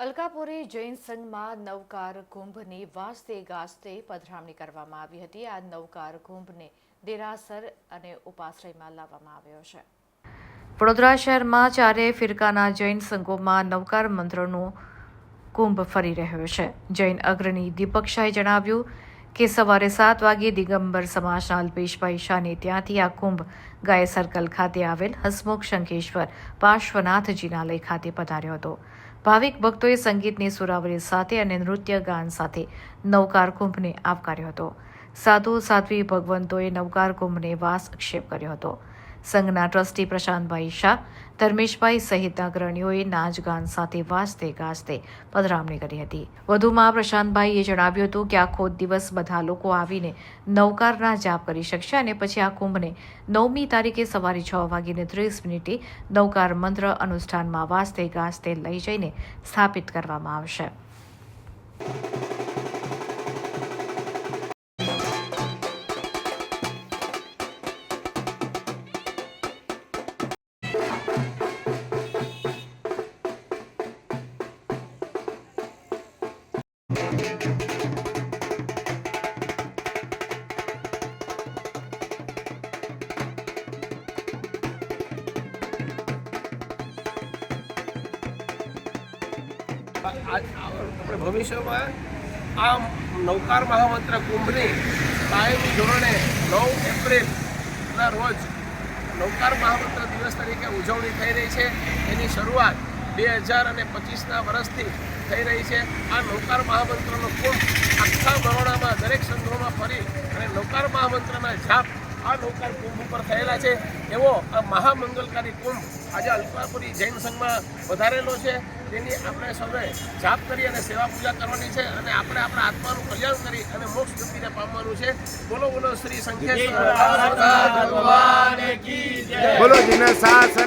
અલકાપુરી જૈન સંઘમાં નવકાર કુંભની વાજતે ગાજતે પધરામણી કરવામાં આવી હતી. આ નવકાર કુંભને દેરાસર અને ઉપાશ્રયમાં લાવવામાં આવ્યો છે. વડોદરા શહેરમાં ચારે ફિરકાના જૈન સંઘોમાં નવકાર મંત્રનો કુંભ ફરી રહ્યો છે. જૈન અગ્રણી દીપક શાહે જણાવ્યું કે સવારે સાત વાગે દિગંબર સમાજના અલ્પેશભાઈ શાહને ત્યાંથી આ કુંભ ગાય સર્કલ ખાતે આવેલ હસમુખ શંખેશ્વર પાર્શ્વનાથજીના લય ખાતે પધાર્યો હતો. ભાવિક ભક્તોએ સંગીતની સુરાવલી સાથે અને નૃત્ય ગાન સાથે નવકાર કુંભને આવકાર્યો હતો. સાધુ, સાધ્વી, ભગવંતોએ નવકાર કુંભને વાસ આક્ષેપ કર્યો હતો. સંઘના ટ્રસ્ટી પ્રશાંતભાઈ શાહ, ધર્મેશભાઈ સહિત અગ્રણીઓએ નાચગાન સાથે વાજતે ગાજતે પધરામણી કરી હતી. વધુમાં પ્રશાંતભાઈએ જણાવ્યું હતું કે આખો દિવસ બધા લોકો આવીને નવકારના જાપ કરી શકશે અને પછી આ કુંભને નવમી તારીખે સવારે છ વાગીને ત્રીસ મિનિટે નવકાર મંત્ર અનુષ્ઠાનમાં વાજતે ગાજતે લઈ જઈને સ્થાપિત કરવામાં આવશે. આપણે ભવિષ્યમાં આ નૌકાર મહામંત્ર કુંભની કાયમી ધોરણે નવ એપ્રિલના રોજ નૌકાર મહામંત્ર દિવસ તરીકે ઉજવણી થઈ રહી છે. એની શરૂઆત બે હજાર અને પચીસના વર્ષથી થઈ રહી છે. આ નૌકાર મહામંત્રનો કુંભ આખા બરોડામાં દરેક સંઘોમાં ફરી અને નૌકાર મહામંત્રના જાપ આ નૌકાર કુંભ ઉપર થયેલા છે. એવો આ મહામંગલકારી કુંભ આજે અલ્પાપુરી જૈન સંઘમાં વધારેલો છે. તેની આપણે સૌએ જાપ કરી અને સેવા પૂજા કરવાની છે અને આપણે આપણા આત્માનું કલ્યાણ કરી અને મોક્ષ ગતિને પામવાનું છે. બોલો બોલો શ્રી બોલો શાસન